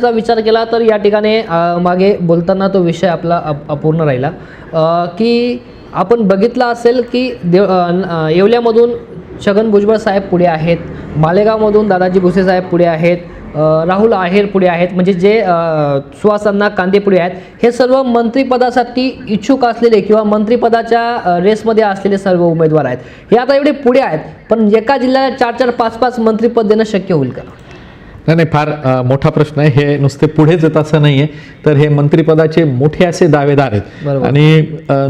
चा विचार केला तर या ठिकाणी मागे बोलताना तो विषय आपला अप- अपूर्ण राहिला. की आपण बघितलं असेल की देव येवल्यामधून छगन भुजबळ साहेब पुढे आहेत मालेगावमधून दादाजी भुसे साहेब पुढे आहेत राहुल आहेर पुढे आहेत म्हणजे जे सुहासांना कांदे पुढे आहेत हे सर्व मंत्रिपदासाठी इच्छुक असलेले किंवा मंत्रिपदाच्या रेसमध्ये असलेले सर्व उमेदवार आहेत. हे आता एवढे पुढे आहेत पण एका जिल्ह्याला चार चार पाच पाच मंत्रिपद देणं शक्य होईल का? नाही नाही फार मोठा प्रश्न आहे. हे नुसते पुढेच येत असं नाही आहे तर हे मंत्रिपदाचे मोठे असे दावेदार आहेत. आणि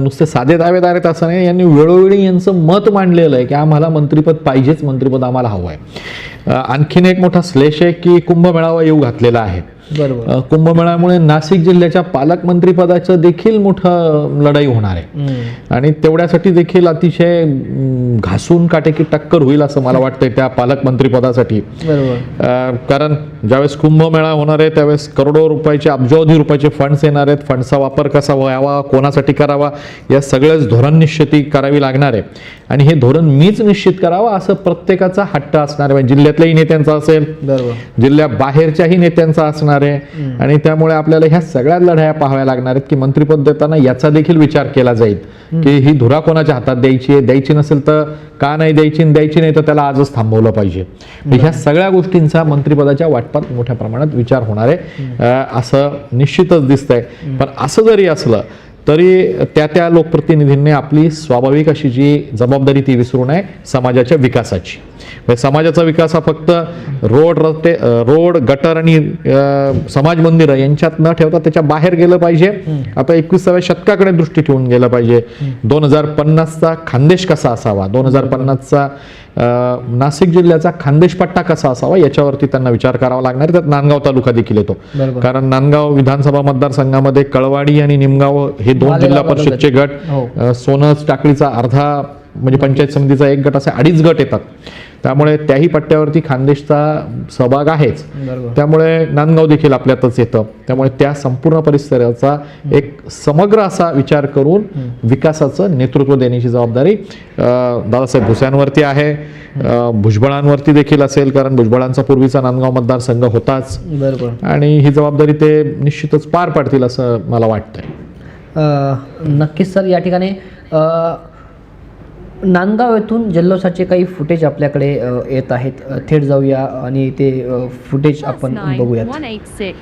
नुसते साधे दावेदार आहेत असं नाही. यांनी वेळोवेळी यांचं मत मांडलेलं आहे की आम्हाला मंत्रिपद पाहिजेच मंत्रिपद आम्हाला हवं आहे आणखीन एक मोठा श्लेष आहे की कुंभमेळावा येऊ घातलेला आहे. बरोबर. कुंभमेळ्यामुळे नाशिक जिल्ह्याच्या पालकमंत्रीपदाचं देखील मोठं लढाई होणार आहे. आणि तेवढ्यासाठी देखील अतिशय घासून काटेकी टक्कर होईल असं मला वाटतंय त्या पालकमंत्रीपदासाठी. कारण ज्यावेळेस कुंभमेळा होणार आहे त्यावेळेस करोडो रुपयाचे अब्जावधी रुपयाचे फंड्स येणार आहेत. फंडचा वापर कसा व्हावा कोणासाठी करावा या सगळ्याच धोरण निश्चिती करावी लागणार आहे. आणि हे धोरण मीच निश्चित करावं असं प्रत्येकाचा हट्ट असणार आहे. म्हणजे जिल्ह्यातल्याही नेत्यांचा असेल जिल्ह्या बाहेरच्याही नेत्यांचा असणार आहे. आणि त्यामुळे आपल्याला ह्या सगळ्या लढाया पाहाव्या लागणार आहेत की मंत्रिपद देताना याचा देखील विचार केला जाईल. की ही धुरा कोणाच्या हातात द्यायची आहे? द्यायची नसेल तर का नाही द्यायची? आणि द्यायची नाही तर त्याला आजच थांबवलं पाहिजे. ह्या सगळ्या गोष्टींचा मंत्रिपदाच्या वाटपात मोठ्या प्रमाणात विचार होणार आहे. असं निश्चितच दिसतंय. पण असं जरी असलं तरी त्या त्या लोकप्रतिनिधींनी आपली स्वाभाविक अशी जी जबाबदारी ती विसरू नये समाजाच्या विकासाची. म्हणजे समाजाचा विकास हा फक्त रोड रस्ते रोड गटर आणि समाज मंदिरं यांच्यात न ठेवता त्याच्या बाहेर गेलं पाहिजे. आता एकविसाव्या शतकाकडे दृष्टी ठेवून गेलं पाहिजे. दोन हजार पन्नासचा खानदेश कसा असावा? दोन हजार पन्नासचा नाशिक जिल्ह्याचा खानदेश पट्टा कसा असावा? याच्यावरती त्यांना विचार करावा लागणार. त्यात नांदगाव तालुका देखील येतो. कारण नांदगाव विधानसभा मतदारसंघामध्ये कळवाडी आणि निमगाव हे दोन जिल्हा. परिषदचे गट हो. सोनस टाकळीचा अर्धा म्हणजे पंचायत समितीचा एक गट असे अडीच गट येतात. त्यामुळे त्याही पट्ट्यावरती खानदेशचा सहभाग आहेच. त्यामुळे नांदगाव देखील आपल्यातच येतं. त्यामुळे त्या संपूर्ण परिसराचा एक समग्र असा विचार करून विकासाचं नेतृत्व देण्याची जबाबदारी दादासाहेब भुस्यांवरती आहे. भुजबळांवरती देखील असेल कारण भुजबळांचा पूर्वीचा नांदगाव मतदारसंघ होताच. आणि ही जबाबदारी ते निश्चितच पार पाडतील असं मला वाटतंय. नक्कीच सर या ठिकाणी नांदगाव येथून जल्लोषाचे काही फुटेज आपल्याकडे येत आहेत थेट जाऊया आणि ते फुटेज आपण बघूयात six.